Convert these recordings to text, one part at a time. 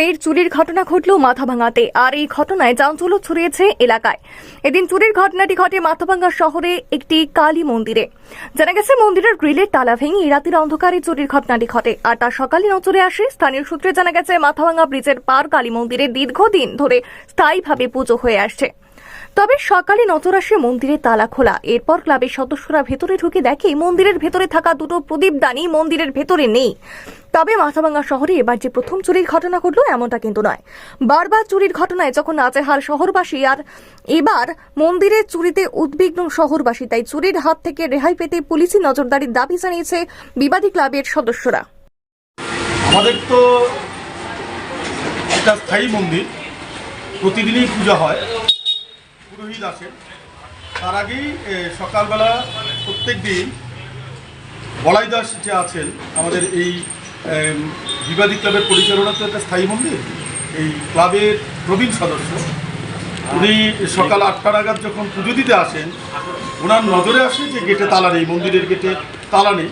ফের চুরির ঘটনা ঘটল মাথাভাঙাতে, আর এই ঘটনায় চাঞ্চল্য ছড়িয়েছে এলাকায়। এদিন চুরির ঘটনাটি ঘটে মাথাভাঙ্গা শহরে একটি কালী মন্দিরে। জানা গেছে, মন্দিরের গ্রিলের তালা ভেঙে রাতের অন্ধকারে চুরির ঘটনাটি ঘটে, আর তা সকালে নজরে আসে স্থানীয় সূত্রে জানা গেছে, মাথাভাঙ্গা ব্রিজের পার কালী মন্দিরে দীর্ঘদিন ধরে স্থায়ীভাবে পুজো হয়ে আসছে। তবে সকালে নজর আসে মন্দিরে তালা খোলা। এরপর ক্লাবের সদস্যরা ভেতরে ঢুকে দেখে, মন্দিরের ভেতরে থাকা দুটো প্রদীপদানি মন্দিরের ভেতরে নেই। তবে মাথাভাঙ্গা শহরে এবার যে প্রথম চুরির ঘটনা ঘটলো, এমনটা কিন্তু নয়। বারবার চুরির ঘটনায় যখন নাচেহাল শহরবাসী, আর এবার মন্দিরের চুরিতে উদ্বিগ্ন শহরবাসী, তাই চুরির হাত থেকে রেহাই পেতে পুলিশি নজরদারির দাবি জানিয়েছে বিবাদী ক্লাবের সদস্যরা। আমাদের তো এটা স্থায়ী মন্দির, প্রতিদিনই পূজা হয়। পুরোহিত আসেন তার আগেই সকালবেলা প্রত্যেক দিন বলাই দাস যে আছেন, আমাদের এই বিবাদী ক্লাবের পরিচালনা তো একটা স্থায়ী মন্দির, এই ক্লাবের প্রবীণ সদস্য। উনি সকাল আটটা নাগাদ যখন পুজো দিতে আসেন, ওনার নজরে আসে যে গেটে তালা নেই, মন্দিরের গেটে তালা নেই।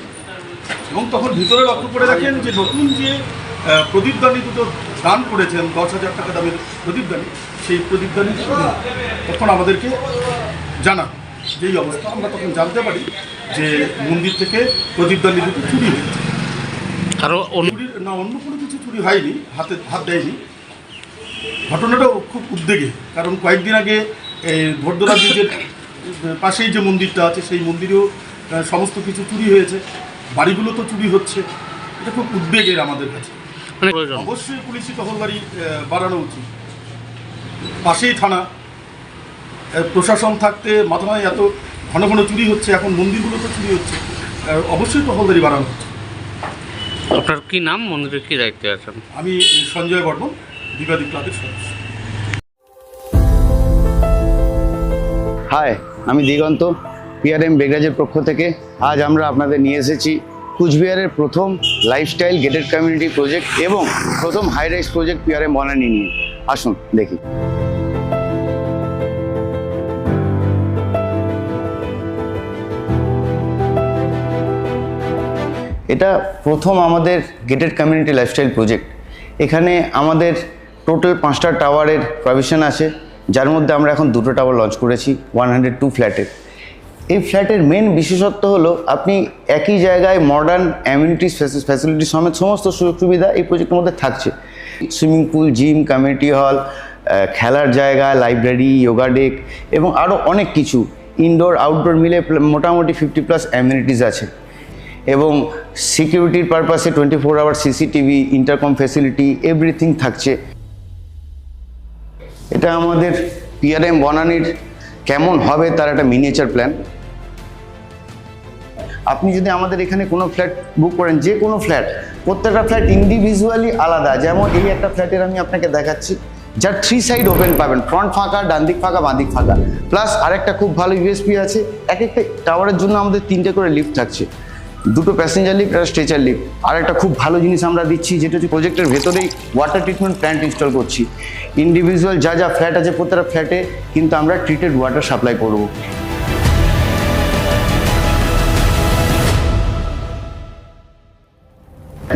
এবং তখন ভিতরে লক্ষ্য করে দেখেন যে নতুন যে প্রদীপদানি দুটো দান করেছেন দশ হাজার টাকা দামের প্রদীপদানি। সেই প্রদীপদানি তখন আমাদেরকে জানা যেই অবস্থা। আমরা তখন জানতে পারি যে মন্দির থেকে প্রদীপদানি দুটো চুরি হয়েছে। আরও না অন্য কোনো কিছু চুরি হয়নি হাতে হাত দেয়নি। ঘটনাটাও খুব উদ্বেগে কারণ কয়েকদিন আগে এই ভোরদোলা ব্রিজের পাশেই যে মন্দিরটা আছে সেই মন্দিরেও সমস্ত কিছু চুরি হয়েছে বাড়িগুলো তো চুরি হচ্ছে। এটা খুব উদ্বেগের আমাদের কাছে। মানে অবশ্যই পুলিশি টহলদারি বাড়ানো উচিত। পাশেই থানা। প্রশাসন থাকতে মাথায় এত ঘন ঘন চুরি হচ্ছে এখন মন্দিরগুলো তো চুরি হচ্ছে অবশ্যই টহলদারি বাড়ানো হচ্ছে আপনার কি নাম? মন্দিরের কি দায়িত্বে আছেন? আমি সঞ্জয় বর্মন বিবাদী ক্লাবের সদস্য। হাই আমি দিগন্ত পিআরএম বেগরাজের পক্ষ থেকে আজ আমরা আপনাদের নিয়ে এসেছি কুচবিহারের প্রথম লাইফস্টাইল গেটেড কমিউনিটি প্রজেক্ট এবং প্রথম high rise project PRM Banani নিয়ে। আসুন, দেখি। এটা প্রথম আমাদের গেটেড কমিউনিটি লাইফস্টাইল প্রজেক্ট এখানে আমাদের টোটাল পাঁচটা টাওয়ারের প্রভিশন আছে, যার মধ্যে আমরা এখন দুটো টাওয়ার লঞ্চ করেছি ওয়ান হান্ড্রেড টু ফ্ল্যাটের এই ফ্ল্যাটের মেন বিশেষত্ব হলো আপনি একই জায়গায় মডার্ন অ্যামিউনিটিস ফ্যাসিলিটি সমেত সমস্ত সুযোগ সুবিধা এই প্রজেক্টের মধ্যে থাকছে। Swimming pool gym community hall খেলার জায়গা লাইব্রেরি যোগা ডেক এবং আরও অনেক কিছু। ইনডোর আউটডোর মিলে মোটামুটি ফিফটি প্লাস অ্যামিউনিটিস আছে। এবং সিকিউরিটির পারপাসে twenty four hour CCTV intercom facility everything থাকছে। এটা আমাদের পিআরএম বনানির কেমন হবে তার একটা মিনিয়েচার প্ল্যান আপনি যদি আমাদের এখানে কোনো ফ্ল্যাট বুক করেন, যে কোনো ফ্ল্যাট, প্রত্যেকটা ফ্ল্যাট ইন্ডিভিজুয়ালি আলাদা। যেমন এই একটা ফ্ল্যাটের আমি আপনাকে দেখাচ্ছি, যার থ্রি সাইড ওপেন পাবেন ফ্রন্ট ফাঁকা, ডান দিক ফাঁকা, বাঁ দিক ফাঁকা। প্লাস আরেকটা খুব ভালো ইউএসপি আছে, এক একটা টাওয়ারের জন্য আমাদের তিনটে করে লিফট থাকছে। দুটো প্যাসেঞ্জার লিফট আর স্ট্রেচার লিফট আর একটা খুব ভালো জিনিস আমরা দিচ্ছি, যেটা হচ্ছে প্রজেক্টের ভেতরেই ওয়াটার ট্রিটমেন্ট প্ল্যান্ট ইনস্টল করছি। ইন্ডিভিজুয়াল যা যা ফ্ল্যাট আছে, প্রত্যেকটা ফ্ল্যাটে কিন্তু আমরা ট্রিটেড ওয়াটার সাপ্লাই করব।